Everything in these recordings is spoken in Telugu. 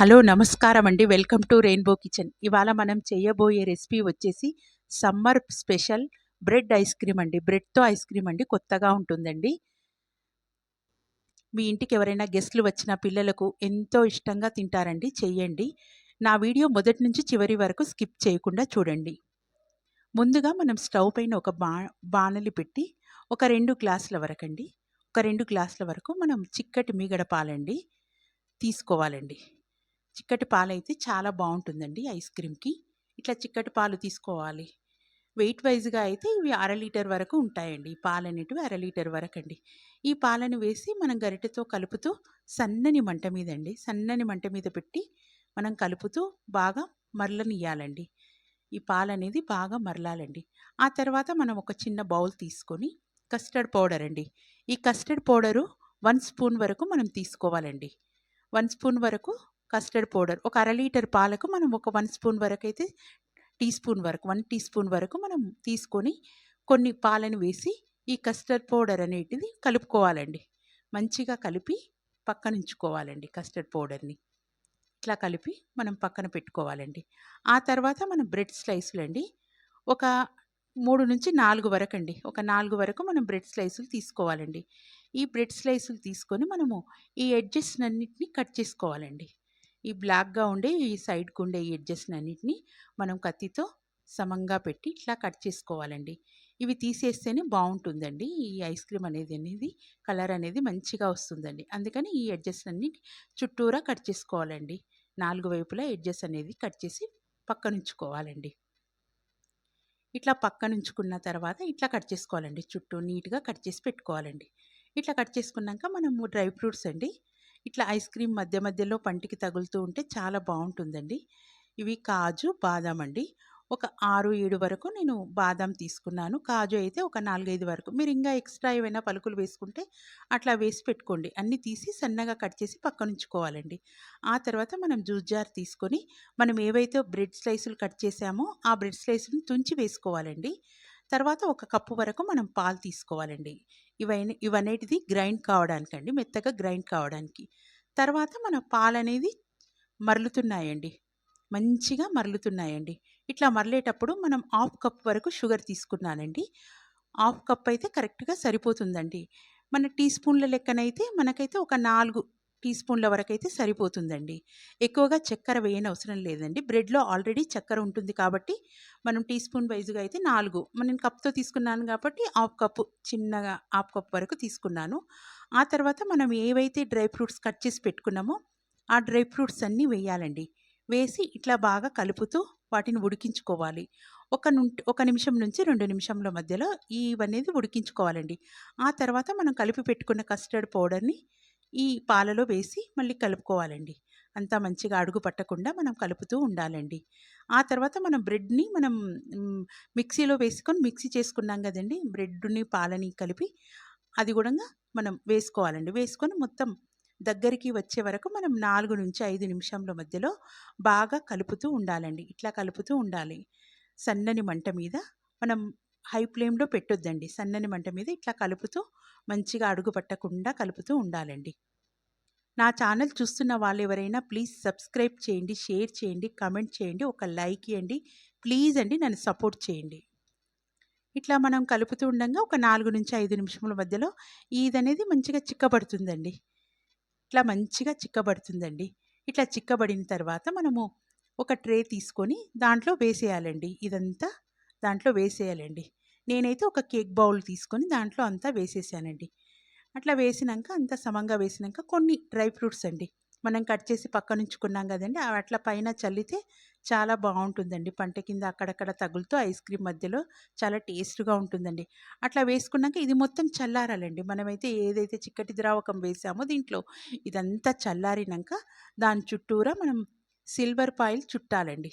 హలో నమస్కారం అండి. Welcome to Rainbow Kitchen. ఇవాళ మనం చేయబోయే రెసిపీ వచ్చేసి summer special bread ice cream అండి. బ్రెడ్తో ఐస్ క్రీమ్ అండి. కొత్తగా ఉంటుందండి. మీ ఇంటికి ఎవరైనా గెస్ట్లు వచ్చిన పిల్లలకు ఎంతో ఇష్టంగా తింటారండి. చెయ్యండి. నా వీడియో మొదటి నుంచి చివరి వరకు స్కిప్ చేయకుండా చూడండి. ముందుగా మనం స్టవ్ పైన ఒక బా బాణలి పెట్టి ఒక రెండు గ్లాసుల వరకు అండి ఒక రెండు గ్లాసుల వరకు మనం చిక్కటి మీగడ పాలండి. తీసుకోవాలండి. చిక్కటి పాలైతే చాలా బాగుంటుందండి ఐస్ క్రీమ్కి. ఇట్లా చిక్కటి పాలు తీసుకోవాలి. వెయిట్ వైజ్గా అయితే ఇవి అర లీటర్ వరకు ఉంటాయండి. ఈ పాలు అనేటివి అర లీటర్ వరకు అండి ఈ పాలను వేసి మనం గరిటెతో కలుపుతూ సన్నని మంట మీద అండి సన్నని మంట మీద పెట్టి మనం కలుపుతూ బాగా మరలనియాలండి ఈ పాలు అనేది బాగా మరలాలండి. ఆ తర్వాత మనం ఒక చిన్న బౌల్ తీసుకొని కస్టర్డ్ పౌడర్ అండి. ఈ కస్టర్డ్ పౌడరు వన్ స్పూన్ వరకు మనం తీసుకోవాలండి. వన్ స్పూన్ వరకు కస్టర్డ్ పౌడర్. ఒక అర లీటర్ పాలకు మనం ఒక వన్ స్పూన్ వరకు అయితే టీ స్పూన్ వరకు వన్ టీ స్పూన్ వరకు మనం తీసుకొని కొన్ని పాలను వేసి ఈ కస్టర్డ్ పౌడర్ అనేటిది కలుపుకోవాలండి. మంచిగా కలిపి పక్కన ఉంచుకోవాలండి కస్టర్డ్ పౌడర్ని. ఇట్లా కలిపి మనం పక్కన పెట్టుకోవాలండి. ఆ తర్వాత మనం బ్రెడ్ స్లైసులు అండి ఒక మూడు నుంచి నాలుగు వరకు అండి ఒక నాలుగు వరకు మనం బ్రెడ్ స్లైసులు తీసుకోవాలండి. ఈ బ్రెడ్ స్లైసులు తీసుకొని మనము ఈ ఎడ్జెస్ అన్నిటిని కట్ చేసుకోవాలండి. ఈ బ్లాక్గా ఉండే ఈ సైడ్కు ఉండే ఈ ఎడ్జెస్ని అన్నిటిని మనం కత్తితో సమంగా పెట్టి ఇట్లా కట్ చేసుకోవాలండి. ఇవి తీసేస్తేనే బాగుంటుందండి ఈ ఐస్ క్రీమ్ అనేది అనేది కలర్ అనేది మంచిగా వస్తుందండి. అందుకని ఈ ఎడ్జెస్ అన్ని చుట్టూరా కట్ చేసుకోవాలండి. నాలుగు వైపులా ఎడ్జెస్ అనేది కట్ చేసి పక్కనుంచుకోవాలండి. ఇట్లా పక్కనుంచుకున్న తర్వాత ఇట్లా కట్ చేసుకోవాలండి. చుట్టూ నీట్గా కట్ చేసి పెట్టుకోవాలండి. ఇట్లా కట్ చేసుకున్నాక మనము డ్రై ఫ్రూట్స్ అండి ఇట్లా ఐస్ క్రీమ్ మధ్య మధ్యలో పంటికి తగులుతూ ఉంటే చాలా బాగుంటుందండి. ఇవి కాజు బాదం అండి. ఒక ఆరు ఏడు వరకు నేను బాదం తీసుకున్నాను. కాజు అయితే ఒక నాలుగైదు వరకు. మీరు ఇంకా ఎక్స్ట్రా ఏమైనా పలుకులు వేసుకుంటే అట్లా వేసి పెట్టుకోండి. అన్నీ తీసి సన్నగా కట్ చేసి పక్కన ఉంచుకోవాలండి ఆ తర్వాత మనం జ్యూస్ జార్ తీసుకొని మనం ఏవైతే బ్రెడ్ స్లైసులు కట్ చేసామో ఆ బ్రెడ్ స్లైసులను తుంచి వేసుకోవాలండి. తర్వాత ఒక కప్పు వరకు మనం పాలు తీసుకోవాలండి. ఇవన్నీ ఇవన్నిటిది గ్రైండ్ కావడానికి అండి మెత్తగా గ్రైండ్ కావడానికి. తర్వాత మన పాలు అనేది మరలుతున్నాయండి. మంచిగా మరలుతున్నాయండి. ఇట్లా మరలేటప్పుడు మనం హాఫ్ కప్ వరకు షుగర్ తీసుకున్నానండి. హాఫ్ కప్ అయితే కరెక్ట్గా సరిపోతుందండి. మన టీ స్పూన్ల లెక్కనైతే మనకైతే ఒక నాలుగు టీ స్పూన్ల వరకు అయితే సరిపోతుందండి. ఎక్కువగా చక్కెర వేయని అవసరం లేదండి. బ్రెడ్లో ఆల్రెడీ చక్కెర ఉంటుంది కాబట్టి మనం టీ స్పూన్ వైజ్గా అయితే నాలుగు. నేను కప్తో తీసుకున్నాను కాబట్టి హాఫ్ కప్పు చిన్నగా హాఫ్ కప్ వరకు తీసుకున్నాను. ఆ తర్వాత మనం ఏవైతే డ్రై ఫ్రూట్స్ కట్ చేసి పెట్టుకున్నామో ఆ డ్రై ఫ్రూట్స్ అన్నీ వేయాలండి. వేసి ఇట్లా బాగా కలుపుతూ వాటిని ఉడికించుకోవాలి. ఒక నుండి ఒక నిమిషం నుంచి రెండు నిమిషంల మధ్యలో ఇవనేది ఉడికించుకోవాలండి. ఆ తర్వాత మనం కలిపి పెట్టుకున్న కస్టర్డ్ పౌడర్ని ఈ పాలలో వేసి మళ్ళీ కలుపుకోవాలండి. అంతా మంచిగా అడుగు పట్టకుండా మనం కలుపుతూ ఉండాలండి. ఆ తర్వాత మనం బ్రెడ్ని మనం మిక్సీలో వేసుకొని మిక్సీ చేసుకున్నాం కదండి బ్రెడ్ని పాలని కలిపి అది కూడా మనం వేసుకోవాలండి. వేసుకొని మొత్తం దగ్గరికి వచ్చే వరకు మనం నాలుగు నుంచి ఐదు నిమిషంల మధ్యలో బాగా కలుపుతూ ఉండాలండి. ఇట్లా కలుపుతూ ఉండాలి. సన్నని మంట మీద మనం హై ఫ్లేమ్లో పెట్టొద్దండి. సన్నని మంట మీద ఇట్లా కలుపుతూ మంచిగా అడుగు పట్టకుండా కలుపుతూ ఉండాలండి. నా ఛానల్ చూస్తున్న వాళ్ళు ఎవరైనా ప్లీజ్ సబ్స్క్రైబ్ చేయండి షేర్ చేయండి కమెంట్ చేయండి ఒక లైక్ ఇవ్వండి. ప్లీజ్ అండి నన్ను సపోర్ట్ చేయండి. ఇట్లా మనం కలుపుతూ ఉండగా ఒక నాలుగు నుంచి ఐదు నిమిషముల మధ్యలో ఇదనేది మంచిగా చిక్కబడుతుందండి. ఇట్లా మంచిగా చిక్కబడుతుందండి. ఇట్లా చిక్కబడిన తర్వాత మనము ఒక ట్రే తీసుకొని దాంట్లో వేసేయాలండి. ఇదంతా దాంట్లో వేసేయాలండి. నేనైతే ఒక కేక్ బౌల్ తీసుకొని దాంట్లో అంతా వేసేసానండి. అట్లా వేసినాక అంతా సమంగా వేసినాక కొన్ని డ్రై ఫ్రూట్స్ అండి. మనం కట్ చేసి పక్కనుంచుకున్నాం కదండి అట్లా పైన చల్లితే చాలా బాగుంటుందండి. పంట కింద అక్కడక్కడ తగులుతూ ఐస్ క్రీమ్ మధ్యలో చాలా టేస్ట్గా ఉంటుందండి. అట్లా వేసుకున్నాక ఇది మొత్తం చల్లారాలండి. మనమైతే ఏదైతే చిక్కటి ద్రావకం వేసామో దీంట్లో ఇదంతా చల్లారినాక దాని చుట్టూరా మనం సిల్వర్ పాయిల్ చుట్టాలండి.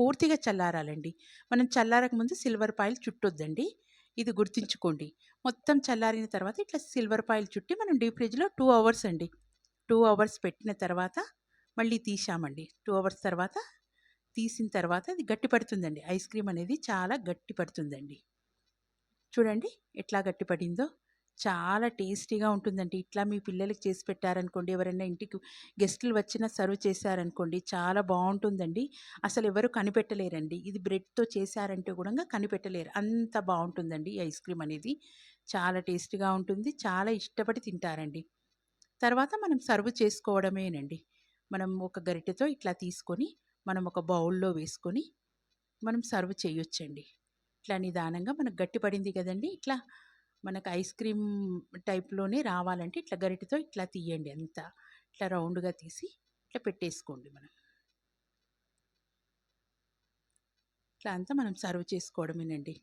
పూర్తిగా చల్లారాలండి. మనం చల్లారక ముందు సిల్వర్ పాయిల్ చుట్టొద్దండి. ఇది గుర్తుంచుకోండి. మొత్తం చల్లారిన తర్వాత ఇట్లా సిల్వర్ పాయిల్ చుట్టి మనం డీప్ ఫ్రిడ్జ్లో టూ అవర్స్ అండి. టూ అవర్స్ పెట్టిన తర్వాత మళ్ళీ తీసామండి టూ అవర్స్ తర్వాత తీసిన తర్వాత అది గట్టి పడుతుందండి. ఐస్ క్రీమ్ అనేది చాలా గట్టి పడుతుందండి. చూడండి ఎట్లా గట్టి పడిందో. చాలా టేస్టీగా ఉంటుందండి. ఇట్లా మీ పిల్లలకి చేసి పెట్టారనుకోండి, ఎవరైనా ఇంటికి గెస్టులు వచ్చినా సర్వ్ చేశారనుకోండి, చాలా బాగుంటుందండి అసలు ఎవరు కనిపెట్టలేరండి. ఇది బ్రెడ్‌తో చేశారంటే కూడా కనిపెట్టలేరు. అంత బాగుంటుందండి ఈ ఐస్ క్రీమ్ అనేది. చాలా టేస్టీగా ఉంటుంది. చాలా ఇష్టపడి తింటారండి. తర్వాత మనం సర్వ్ చేసుకోవడమేనండి. మనం ఒక గరిటెతో ఇట్లా తీసుకొని, మనం ఒక బౌల్‌లో వేసుకొని, మనం సర్వ్ చేయొచ్చండి. ఇట్లా నిదానంగా మనకు గట్టిపడింది కదండి ఇట్లా మనకు ఐస్ క్రీమ్ టైప్‌లోనే రావాలంటే ఇట్లా గరిటతో ఇట్లా తీయండి అంతా. ఇట్లా రౌండ్‌గా తీసి ఇట్లా పెట్టేసుకోండి మనం. ఇట్లా అంతా మనం సర్వ్ చేసుకోవడమేనండి.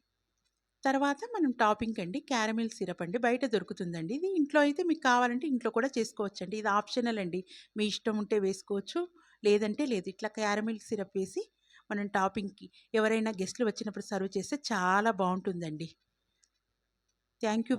తర్వాత మనం టాపింగ్ అండి క్యారమిల్ సిరప్ అండి. బయట దొరుకుతుందండి. ఇది ఇంట్లో అయితే మీకు కావాలంటే ఇంట్లో కూడా చేసుకోవచ్చండి. ఇది ఆప్షనల్ అండి. మీ ఇష్టం ఉంటే వేసుకోవచ్చు. లేదంటే లేదు. ఇట్లా క్యారమిల్ సిరప్ వేసి మనం టాపింగ్‌కి ఎవరైనా గెస్ట్లు వచ్చినప్పుడు సర్వ్ చేస్తే చాలా బాగుంటుందండి థ్యాంక్ యూ.